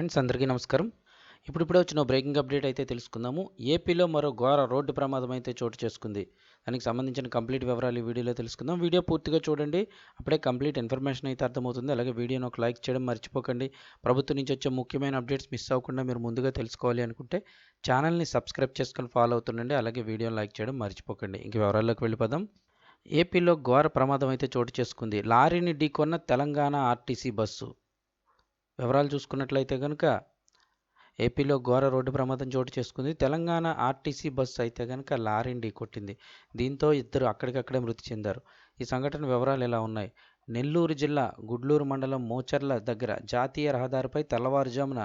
Friends అందరికీ నమస్కారం. ఇప్పుడిప్పుడే వచ్చిన బ్రేకింగ్ అప్డేట్ అయితే తెలుసుకుందాము. ఏపీలో మరో ఘోర రోడ్డు ప్రమాదం అయితే చోటు చేసుకుంది. దానికి సంబంధించిన కంప్లీట్ వివరాలు ఈ వీడియోలో తెలుసుకుందాం. వీడియో పూర్తిగా చూడండి. అప్పుడే కంప్లీట్ ఇన్ఫర్మేషన్ అయితే అర్థమవుతుంది. అలాగే వీడియోను ఒక లైక్ చేయడం మర్చిపోకండి. ప్రభుత్వం నుంచి వచ్చే ముఖ్యమైన అప్డేట్స్ మిస్ అవ్వకుండా మీరు ముందుగా తెలుసుకోవాలి అనుకుంటే ఛానల్ని సబ్స్క్రైబ్ చేసుకొని ఫాలో అవుతుండండి. అలాగే వీడియోని లైక్ చేయడం మర్చిపోకండి. ఇంక వివరాల్లోకి వెళ్ళిపోదాం. ఏపీలో ఘోర ప్రమాదం అయితే చోటు చేసుకుంది. లారీని ఢీకొన్న తెలంగాణ ఆర్టీసీ బస్సు. వివరాలు చూసుకున్నట్లయితే కనుక ఏపీలో ఘోర రోడ్డు ప్రమాదం చోటు చేసుకుంది. తెలంగాణ ఆర్టీసీ బస్సు అయితే కనుక లారీని ఢీకొట్టింది దీంతో ఇద్దరు అక్కడికక్కడే మృతి చెందారు. ఈ సంఘటన వివరాలు ఎలా ఉన్నాయి? నెల్లూరు జిల్లా గుడ్లూరు మండలం మోచర్ల దగ్గర జాతీయ రహదారిపై తెల్లవారుజామున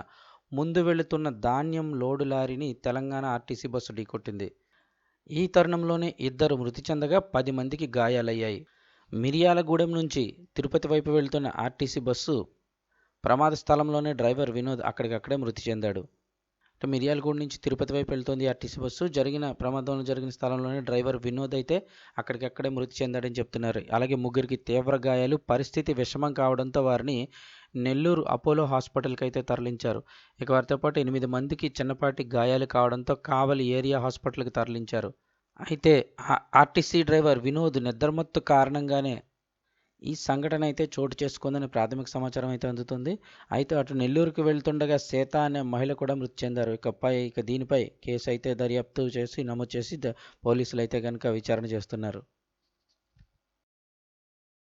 ముందు వెళుతున్న ధాన్యం లోడు లారీని తెలంగాణ ఆర్టీసీ బస్సు ఢీకొట్టింది ఈ తరుణంలోనే ఇద్దరు మృతి చెందగా పది మందికి గాయాలయ్యాయి. మిరియాలగూడెం నుంచి తిరుపతి వైపు వెళ్తున్న ఆర్టీసీ బస్సు ప్రమాద స్థలంలోనే డ్రైవర్ వినోద్ అక్కడికక్కడే మృతి చెందాడు. అంటే మిర్యాలగూడ నుంచి తిరుపతి వైపు వెళ్తోంది ఆర్టీసీ బస్సు. జరిగిన ప్రమాదంలో జరిగిన స్థలంలోనే డ్రైవర్ వినోద్ అయితే అక్కడికక్కడే మృతి చెందాడని చెప్తున్నారు. అలాగే ముగ్గురికి తీవ్ర గాయాలు పరిస్థితి విషమం కావడంతో వారిని నెల్లూరు అపోలో హాస్పిటల్కి అయితే తరలించారు. ఇక వారితో పాటు ఎనిమిది మందికి చిన్నపాటి గాయాలు కావడంతో కావలి ఏరియా హాస్పిటల్కి తరలించారు. అయితే ఆర్టీసీ డ్రైవర్ వినోద్ నిద్రమత్తు కారణంగానే ఈ సంఘటన అయితే చోటు చేసుకుందని ప్రాథమిక సమాచారం అయితే అందుతుంది. అయితే అటు నెల్లూరుకు వెళ్తుండగా సీత అనే మహిళ కూడా మృతి చెందారు. ఇకపై ఇక దీనిపై కేసు అయితే దర్యాప్తు చేసి నమోదు చేసి పోలీసులు అయితే కనుక విచారణ చేస్తున్నారు.